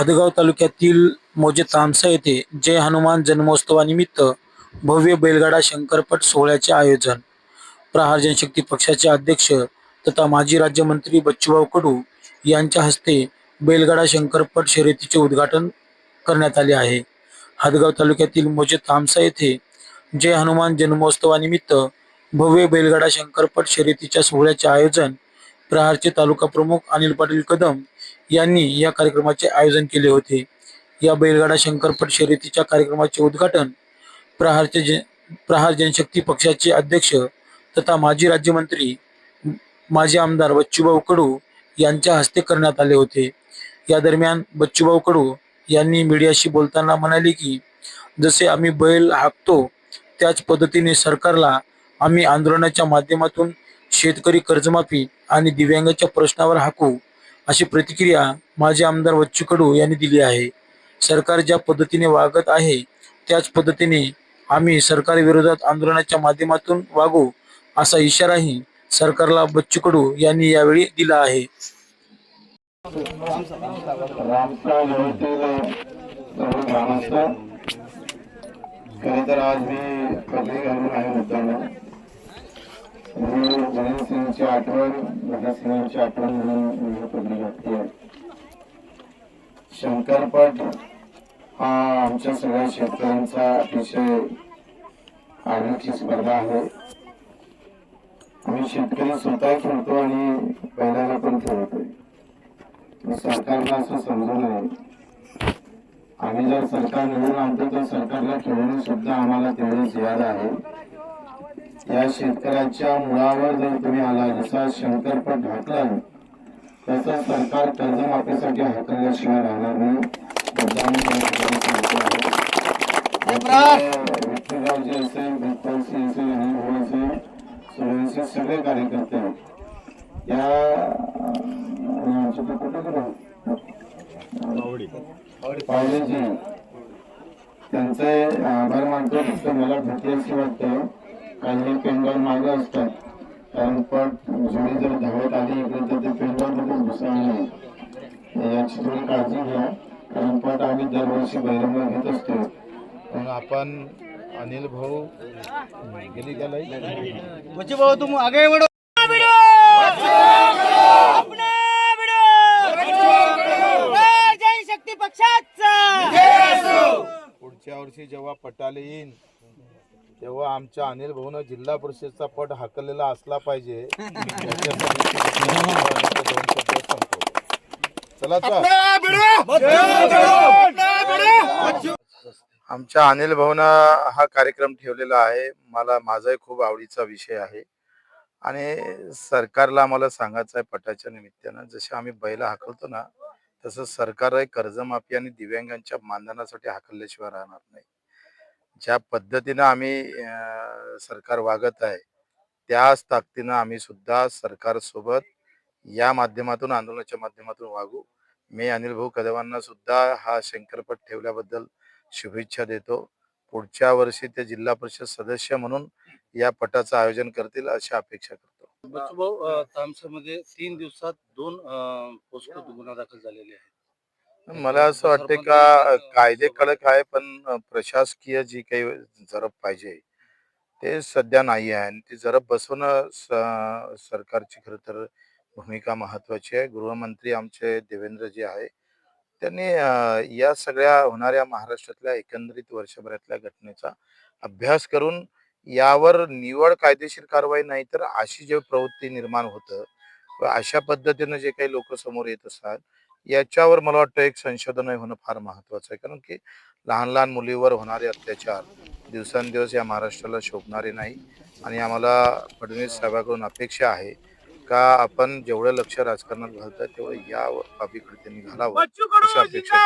हदगाव तालुक्यातील मोजे तामसा येथे जय हनुमान जन्मोत्सवानिमित्त भव्य बैलगाडा शंकरपट सोहळ्याचे आयोजन. प्रहार जनशक्ती पक्षाचे अध्यक्ष तथा माजी राज्यमंत्री बच्चूभाऊ कडू यांच्या हस्ते बैलगाडा शंकरपट शर्यतीचे उद्घाटन करण्यात आले आहे. हदगाव तालुक्यातील मोजे तामसा येथे जय हनुमान जन्मोत्सवानिमित्त भव्य बैलगाडा शंकरपट शर्यतीच्या सोहळ्याचे आयोजन प्रहारचे तालुका प्रमुख अनिल पाटील कदम यांनी या कार्यक्रमाचे आयोजन केले होते. या बैलगाडा शंकरपट शर्यतीच्या कार्यक्रमाचे उद्घाटन प्रहारचे जन प्रहार जनशक्ती पक्षाचे अध्यक्ष तथा माजी राज्यमंत्री माजी आमदार बच्चूभाऊ कडू यांच्या हस्ते करण्यात आले होते. या दरम्यान बच्चूभाऊ कडू यांनी मीडियाशी बोलताना म्हणाले की जसे आम्ही बैल हाकतो त्याच पद्धतीने सरकारला आम्ही आंदोलनाच्या माध्यमातून शेतकरी कर्जमाफी आणि दिव्यांगाच्या प्रश्नावर हाकू अशी प्रतिक्रिया माजी आमदार बच्चू कडू यांनी दिली आहे. सरकार ज्या पद्धतीने वागत आहे त्याच पद्धतीने आम्ही सरकारविरोधात आंदोलनाच्या माध्यमातून वागू असा इशाराही सरकारला बच्चू कडू यांनी यावेळी दिला आहे. रामचा तर आज मी पदवी भगतसिंगची आठवण भगतसिंगांची आठवण म्हणून मी ही शंकरपट हा आमच्या सगळ्या शेतकऱ्यांचा अतिशय आवडीची स्पर्धा आहे. आम्ही शेतकरी स्वतः खेळतो आणि बैलाला पण खेळतोय. सरकारला असं समजू नये आम्ही जर सरकार निवडून आणतो तर सरकारला खेळणं सुद्धा आम्हाला तेवढीच याद आहे. या शेतकऱ्याच्या मुळावर जर तुम्ही आला जसा शंकरपट हाकला तसं सरकार कर्जमाफीसाठी हाकलल्याशिवाय राहणार नाही. विठ्ठलरावजी असेल भक्तसिंग असेल अनिल असेल सगळे कार्यकर्ते या कुठे पावलेजी. त्यांचे आभार मानतो फक्त मला अशी वाटते काही पेंडॉल मागं असतात. कारण पण जोडी जर धावत आली इकडे तर ते पेंडॉलमध्ये घुसणार नाही याची थोडी काळजी घ्या. कारण पण आम्ही दरवर्षी बैरंग घेत असतो. मग आपण अनिल भाऊ गेली बच्चू भाऊ तुम आगे बढ़ो अपना जय शक्ती पक्षाचा. पुढच्या वर्षी जेव्हा पटाले येईन तेव्हा आमच्या अनिल भाऊनं जिल्हा परिषदचा पट हाकललेला असला पाहिजे. चला. आमच्या अनिल भाऊनं हा कार्यक्रम ठेवलेला आहे. मला माझाही खूप आवडीचा विषय आहे. आणि सरकारला मला सांगायचं आहे पटाच्या निमित्तानं जसे आम्ही बैला हाकलतो ना तसं सरकार कर्जमाफी आणि दिव्यांगांच्या मानधनासाठी हाकलल्याशिवाय राहणार नाही. ज्या पद्धतीनं आम्ही सरकार वागत आहे त्याच ताकदीनं आम्ही सुद्धा सरकारसोबत या माध्यमातून आंदोलनाच्या माध्यमातून वागू. मी अनिल भाऊ कदमांना सुद्धा हा शंकरपट ठेवल्याबद्दल शुभेच्छा देतो. पुढच्या वर्षी ते जिल्हा परिषद सदस्य म्हणून या पटाचं आयोजन करतील अशी अपेक्षा करतो. बच्चूभाऊ तामसामध्ये तीन दिवसात दोन पोस्को गुन्हा दाखल झालेले आहेत. मला असं वाटतं का कायदे कडक आहे पण प्रशासकीय जी काही जरब पाहिजे ते सध्या नाही आहे. आणि ती जरब बसवणं सरकारची खरं तर भूमिका महत्वाची आहे. गृहमंत्री आमचे देवेंद्रजी आहे. त्यांनी या सगळ्या होणाऱ्या महाराष्ट्रातल्या एकंदरीत वर्षभरातल्या घटनेचा अभ्यास करून यावर निवड कायदेशीर कारवाई नाही तर अशी जे प्रवृत्ती निर्माण होतं अशा पद्धतीनं जे काही लोक समोर येत असतात याच्यावर मला वाटतं एक संशोधन होणं फार महत्वाचं आहे. कारण की लहान लहान मुलीवर होणारे अत्याचार दिवसेंदिवस या महाराष्ट्राला शोभणारे नाही आणि आम्हाला फडणवीस साहेबांकडून अपेक्षा आहे का आपण जेवढं लक्ष राजकारणात घालतात तेवढं या बाबीकडे त्यांनी घालावं अशी अपेक्षा